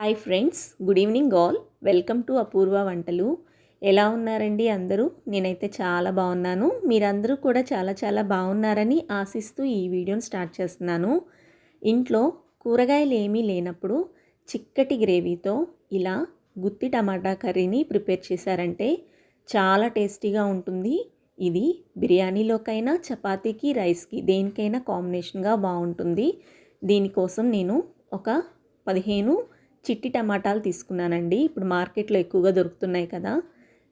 Hi friends good evening all. Welcome to Apoorva వంటలు. ఎలా ఉన్నారండి అందరూ? నేనైతే చాలా బాగున్నాను. మీరందరూ కూడా చాలా చాలా బాగున్నారని ఆశిస్తూ ఈ వీడియోని స్టార్ట్ చేస్తున్నాను. ఇంట్లో కూరగాయలు ఏమీ లేనప్పుడు చిక్కటి గ్రేవీతో ఇలా గుత్తి టమాటా కర్రీని ప్రిపేర్ చేశారంటే చాలా టేస్టీగా ఉంటుంది. ఇది బిర్యానీలోకైనా చపాతీకి రైస్కి దేనికైనా కాంబినేషన్గా బాగుంటుంది. దీనికోసం నేను ఒక పదిహేను చిట్టి టమాటాలు తీసుకున్నానండి. ఇప్పుడు మార్కెట్లో ఎక్కువగా దొరుకుతున్నాయి కదా.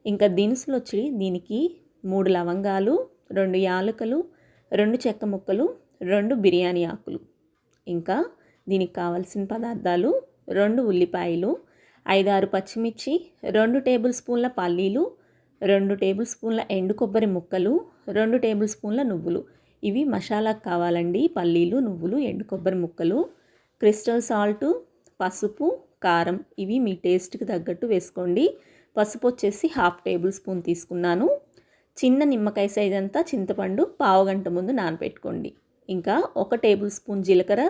ఇంకా దినుసులు వచ్చి దీనికి మూడు లవంగాలు రెండు యాలకులు రెండు చెక్క ముక్కలు రెండు బిర్యానీ ఆకులు. ఇంకా దీనికి కావాల్సిన పదార్థాలు రెండు ఉల్లిపాయలు ఐదారు పచ్చిమిర్చి రెండు టేబుల్ స్పూన్ల పల్లీలు రెండు టేబుల్ స్పూన్ల ఎండు కొబ్బరి ముక్కలు రెండు టేబుల్ స్పూన్ల నువ్వులు. ఇవి మసాలాకు కావాలండి. పల్లీలు నువ్వులు ఎండు కొబ్బరి ముక్కలు క్రిస్టల్ సాల్టు పసుపు కారం ఇవి మీ టేస్ట్కి తగ్గట్టు వేసుకోండి. పసుపు వచ్చేసి హాఫ్ టేబుల్ స్పూన్ తీసుకున్నాను. చిన్న నిమ్మకాయ సైజ్ అంతా చింతపండు పావు గంట ముందు నానబెట్టుకోండి ఇంకా ఒక టేబుల్ స్పూన్ జీలకర్ర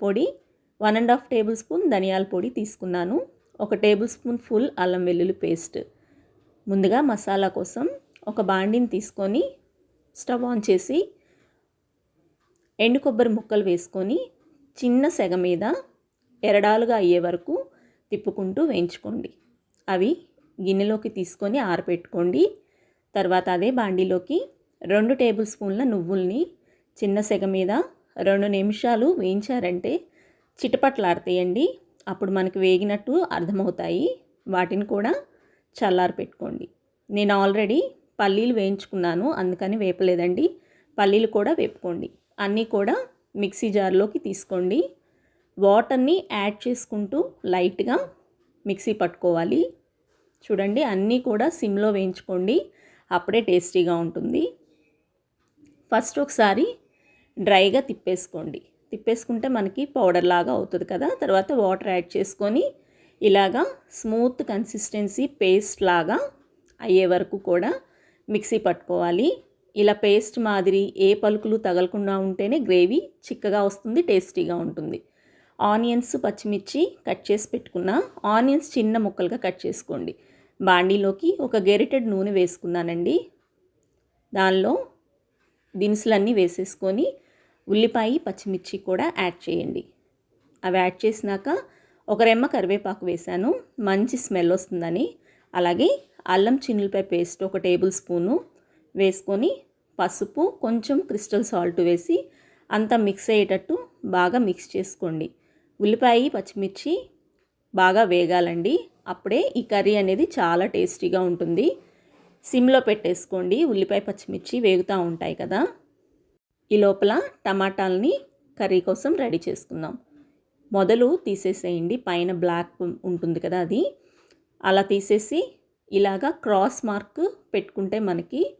పొడి one and half tablespoon ధనియాల పొడి తీసుకున్నాను. ఒక టేబుల్ స్పూన్ ఫుల్ అల్లం వెల్లుల్లి పేస్ట్. ముందుగా మసాలా కోసం ఒక బాండిని తీసుకొని స్టవ్ ఆన్ చేసి ఎండు కొబ్బరి ముక్కలు వేసుకొని చిన్న సెగ మీద ఎరడాలుగా అయ్యే వరకు తిప్పుకుంటూ వేయించుకోండి. అవి గిన్నెలోకి తీసుకొని ఆరపెట్టుకోండి. తర్వాత అదే బాండీలోకి రెండు టేబుల్ స్పూన్ల నువ్వుల్ని చిన్న సెగ మీద రెండు నిమిషాలు వేయించారంటే చిటపట్లాడతాయండి. అప్పుడు మనకు వేగినట్టు అర్థమవుతాయి. వాటిని కూడా చల్లారి పెట్టుకోండి నేను ఆల్రెడీ పల్లీలు వేయించుకున్నాను అందుకని వేపలేదండి. పల్లీలు కూడా వేపుకోండి. అన్నీ కూడా మిక్సీ జార్లోకి తీసుకోండి. వాటర్ని యాడ్ చేసుకుంటూ లైట్గా మిక్సీ పట్టుకోవాలి. చూడండి అన్నీ కూడా సిమ్లో వేయించుకోండి. అప్పుడే టేస్టీగా ఉంటుంది. ఫస్ట్ ఒకసారి డ్రైగా తిప్పేసుకోండి. తిప్పేసుకుంటే మనకి పౌడర్ లాగా అవుతుంది కదా. తర్వాత వాటర్ యాడ్ చేసుకొని ఇలాగా స్మూత్ కన్సిస్టెన్సీ పేస్ట్ లాగా అయ్యే వరకు కూడా మిక్సీ పట్టుకోవాలి. ఇలా పేస్ట్ మాదిరి ఏ పలుకులు తగలకుండా ఉంటేనే గ్రేవీ చిక్కగా వస్తుంది టేస్టీగా ఉంటుంది. ఆనియన్స్ పచ్చిమిర్చి కట్ చేసి పెట్టుకున్న. ఆనియన్స్ చిన్న ముక్కలుగా కట్ చేసుకోండి. బాండీలోకి ఒక గెరిటెడ్ నూనె వేసుకున్నానండి. దానిలో దినుసులన్నీ వేసేసుకొని ఉల్లిపాయ పచ్చిమిర్చి కూడా యాడ్ చేయండి. అవి యాడ్ చేసినాక ఒక రెమ్మ కరివేపాకు వేశాను. మంచి స్మెల్ వస్తుందని. అలాగే అల్లం చిన్నులపై పేస్ట్ ఒక టేబుల్ స్పూను వేసుకొని పసుపు కొంచెం క్రిస్టల్ సాల్ట్ వేసి అంతా మిక్స్ అయ్యేటట్టు బాగా మిక్స్ చేసుకోండి. ఉల్లిపాయ పచ్చిమిర్చి బాగా వేగాలండి. అప్పుడే ఈ కర్రీ అనేది చాలా టేస్టీగా ఉంటుంది. సిమ్లో పెట్టేసుకోండి. ఉల్లిపాయ పచ్చిమిర్చి వేగుతూ ఉంటాయి కదా. ఈ లోపల టమాటాలని కర్రీ కోసం రెడీ చేసుకుందాం. మొదలు తీసేసేయండి. పైన బ్లాక్ ఉంటుంది కదా అది. అలా తీసేసి ఇలాగా క్రాస్ మార్క్ పెట్టుకుంటే మనకి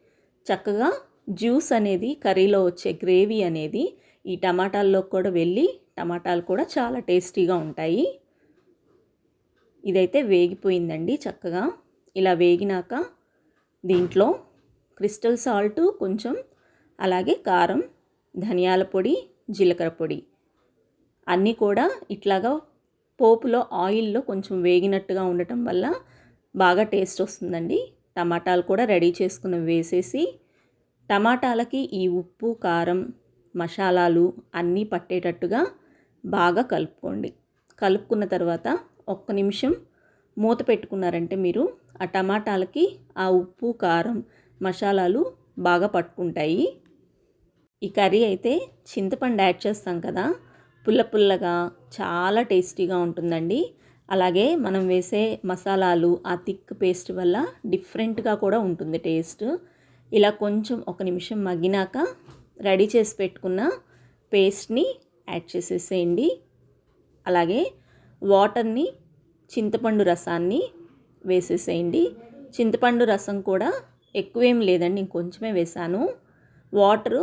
చక్కగా జ్యూస్ అనేది కర్రీలో వచ్చే గ్రేవీ అనేది ఈ టమాటాల్లో కూడా వెళ్ళి టమాటాలు కూడా చాలా టేస్టీగా ఉంటాయి. ఇదైతే వేగిపోయిందండి చక్కగా. ఇలా వేగినాక దీంట్లో క్రిస్టల్ సాల్ట్ కొంచెం అలాగే కారం ధనియాల పొడి జీలకర్ర పొడి. అన్నీ కూడా ఇట్లాగా పోపులో ఆయిల్లో కొంచెం వేగినట్టుగా ఉండటం వల్ల బాగా టేస్ట్ వస్తుందండి. టమాటాలు కూడా రెడీ చేసుకుని వేసేసి టమాటాలకి ఈ ఉప్పు కారం మసాలాలు అన్నీ పట్టేటట్టుగా బాగా కలుపుకోండి. కలుపుకున్న తర్వాత ఒక్క నిమిషం మూత పెట్టుకున్నారంటే మీరు ఆ టమాటాలకి ఆ ఉప్పు కారం మసాలాలు బాగా పట్టుకుంటాయి. ఈ కర్రీ అయితే చింతపండు యాడ్ చేస్తాం కదా పుల్ల పుల్లగా చాలా టేస్టీగా ఉంటుందండి. అలాగే మనం వేసే మసాలాలు ఆ థిక్ పేస్ట్ వల్ల డిఫరెంట్గా కూడా ఉంటుంది టేస్ట్. ఇలా కొంచెం ఒక నిమిషం మగ్గినాక రెడీ చేసి పెట్టుకున్న పేస్ట్ని యాడ్ చేసేసేయండి. అలాగే వాటర్ని చింతపండు రసాన్ని వేసేసేయండి. చింతపండు రసం కూడా ఎక్కువేం లేదండి ఇంకొంచమే వేసాను వాటరు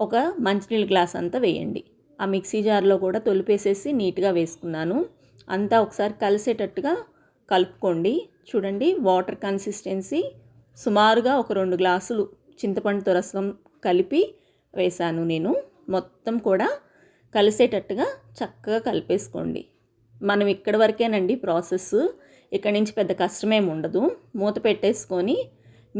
ఒక మంచినీళ్ళ గ్లాస్ అంతా వేయండి. ఆ మిక్సీ జార్లో కూడా తొలిపేసేసి నీట్గా వేసుకున్నాను. అంతా ఒకసారి కలిసేటట్టుగా కలుపుకోండి. చూడండి వాటర్ కన్సిస్టెన్సీ సుమారుగా ఒక రెండు గ్లాసులు చింతపండుతో రసం కలిపి వేశాను నేను. మొత్తం కూడా కలిసేటట్టుగా చక్కగా కలిపేసుకోండి. మనం ఇక్కడి వరకేనండి ప్రాసెస్. ఇక్కడ నుంచి పెద్ద కష్టమేమి ఉండదు. మూత పెట్టేసుకొని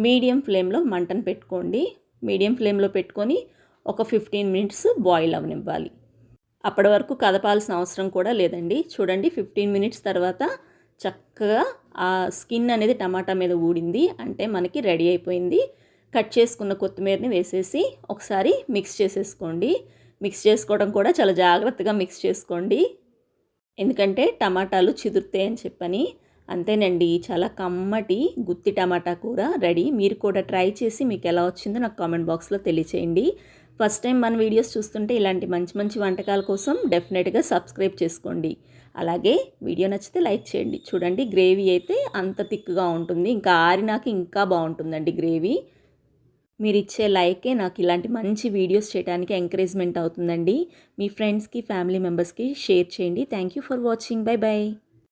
మీడియం ఫ్లేమ్లో మంటను పెట్టుకోండి. మీడియం ఫ్లేమ్లో పెట్టుకొని ఒక ఫిఫ్టీన్ మినిట్స్ బాయిల్ అవనివ్వాలి. అప్పటి వరకు కదపాల్సిన అవసరం కూడా లేదండి. చూడండి ఫిఫ్టీన్ మినిట్స్ తర్వాత చక్కగా ఆ స్కిన్ అనేది టమాటా మీద ఊడింది. అంటే మనకి రెడీ అయిపోయింది. కట్ చేసుకున్న కొత్తిమీరని వేసేసి ఒకసారి మిక్స్ చేసేసుకోండి. మిక్స్ చేసుకోవడం కూడా చాలా జాగ్రత్తగా మిక్స్ చేసుకోండి. ఎందుకంటే టమాటాలు చిదురుతాయని చెప్పని. అంతేనండి చాలా కమ్మటి గుత్తి టమాటా కూర రెడీ. మీరు కూడా ట్రై చేసి మీకు ఎలా వచ్చిందో నాకు కామెంట్ బాక్స్లో తెలియచేయండి. ఫస్ట్ టైం మన వీడియోస్ చూస్తుంటే ఇలాంటి మంచి మంచి వంటకాల కోసం డెఫినెట్గా సబ్స్క్రైబ్ చేసుకోండి. అలాగే వీడియో నచ్చితే లైక్ చేయండి. చూడండి గ్రేవీ అయితే అంత థిక్గా ఉంటుంది. ఇంకా ఆరినాక ఇంకా బాగుంటుందండి గ్రేవీ. మీరు ఇచ్చే లైకే నాకు ఇలాంటి మంచి వీడియోస్ చేయడానికి ఎంకరేజ్మెంట్ అవుతుందండి. మీ ఫ్రెండ్స్కి ఫ్యామిలీ మెంబర్స్కి షేర్ చేయండి. Thank you for watching. Bye bye